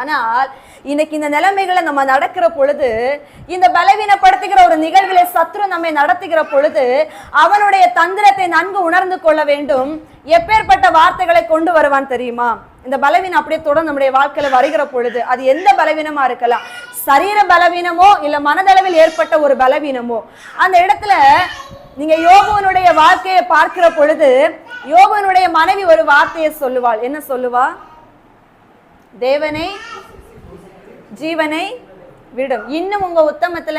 ஆனால் இன்னைக்கு இந்த நிலைமைகளை நம்ம நடக்கிற பொழுது இந்த பலவீனப்படுத்துகிற ஒரு நிகழ்வுகளை சத்ரு நம்மை நடத்துகிற பொழுது அவனுடைய தந்திரத்தை நன்கு உணர்ந்து கொள்ள வேண்டும். எப்பேற்பட்ட வார்த்தைகளை கொண்டு வருவான் தெரியுமா? இந்த பலவீனம் அப்படியே தொடர்ந்து நம்முடைய வாழ்க்கையில வருகிற பொழுது அது எந்த பலவீனமா இருக்கலாம்? சரீர பலவீனமோ இல்ல மனதளவில் ஏற்பட்ட ஒரு பலவீனமோ? அந்த இடத்துல நீங்க யோகவனுடைய வாழ்க்கையை பார்க்கிற பொழுது யோகனுடைய மனைவி ஒரு வார்த்தையை சொல்லுவாள். என்ன சொல்லுவா? தேவனை ஜீவனை விடும். இன்னும் உங்க உத்தமத்துல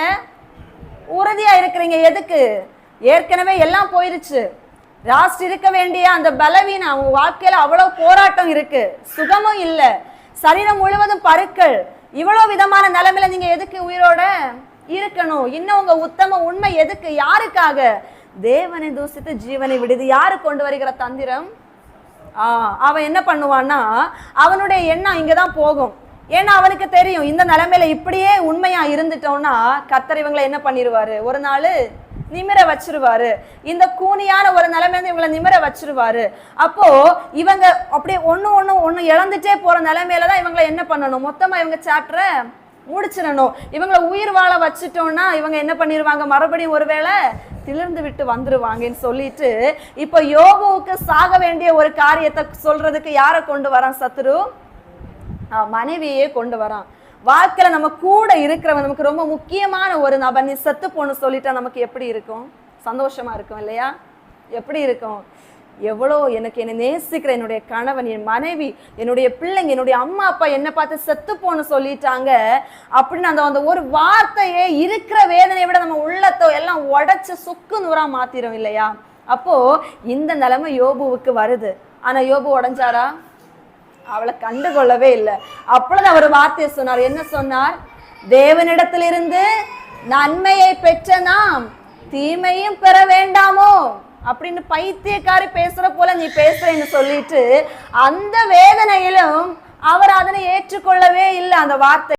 உறுதியா இருக்கிறீங்க. எதுக்கு? ஏற்கனவே எல்லாம் போயிருச்சு. லாஸ்ட் இருக்க வேண்டிய அந்த பலவீனம் அவங்க வாழ்க்கையில அவ்வளவு போராட்டம் இருக்கு. சுகமும் இல்லை. சரீரம் முழுவதும் பருக்கள். இவ்வளவு விதமான நிலைமையில நீங்க எதுக்கு உயிரோட இருக்கணும்? இன்னும் உங்க உத்தம உண்மை எதுக்கு? யாருக்காக? தேவனை தூசித்து ஜீவனை விடுது. யாரு கொண்டு வருகிற தந்திரம்? அவன் என்ன பண்ணுவான்னா அவனுடைய எண்ணம் இங்கே தான் போகும். ஏன்னா அவனுக்கு தெரியும் இந்த நிலைமையில இப்படியே உண்மையா இருந்துட்டோம்னா கத்தர் இவங்களை என்ன பண்ணிடுவாரு ஒரு நாள் நிமிர வச்சிருவாரு. இந்த கூனியான ஒரு நிலைமையில இவங்களை நிமிர வச்சிருவாரு. அப்போ இவங்க அப்படியே ஒன்று ஒன்று ஒன்று இழந்துட்டே போற நிலைமையில தான் இவங்களை என்ன பண்ணணும்? மொத்தமா இவங்க சாப்டரை முடிச்சிடணும். இவங்களை உயிர் வாழ வச்சுட்டோம்னா இவங்க என்ன பண்ணிடுவாங்க மறுபடியும் ஒருவேளை திளிர்ந்து விட்டு வந்துருவாங்கன்னு சொல்லிட்டு இப்போ யோகுவுக்கு சாக வேண்டிய ஒரு காரியத்தை சொல்றதுக்கு யாரை கொண்டு வரான் சத்ரு? மனைவியே கொண்டு வரான். வாழ்க்கையில நம்ம கூட இருக்கிறவன் நமக்கு ரொம்ப முக்கியமான ஒரு நபர் நீ செத்து போன்னு சொல்லிட்டா நமக்கு எப்படி இருக்கும்? சந்தோஷமா இருக்கும் இல்லையா? எப்படி இருக்கும்? எவ்வளோ எனக்கு என்னை நேசிக்கிற என்னுடைய கணவன் என் மனைவி என்னுடைய பிள்ளைங்க என்னுடைய அம்மா அப்பா என்னை பார்த்து செத்து போன்னு சொல்லிட்டாங்க. அப்படின்னு அந்த அந்த ஒரு வார்த்தையே இருக்கிற வேதனையை விட நம்ம உள்ளத்தை எல்லாம் உடச்சி சுக்கு நூறாக மாத்திரும் இல்லையா? அப்போ இந்த நிலைமை யோபுவுக்கு வருது. ஆனால் யோபு உடஞ்சாரா? அவளை கண்டுகொள்ளவே இல்லை. அப்பொழுது அவர் வார்த்தையை சொன்னார். என்ன சொன்னார்? தேவனிடத்திலிருந்து நன்மையை பெற்ற நாம் தீமையும் பெற வேண்டாமோ? அப்படின்னு பைத்தியக்காரி பேசுற போல நீ பேசுறேன்னு சொல்லிட்டு அந்த வேதனையிலும் அவர் அதனை ஏற்றுக்கொள்ளவே இல்லை அந்த வார்த்தை.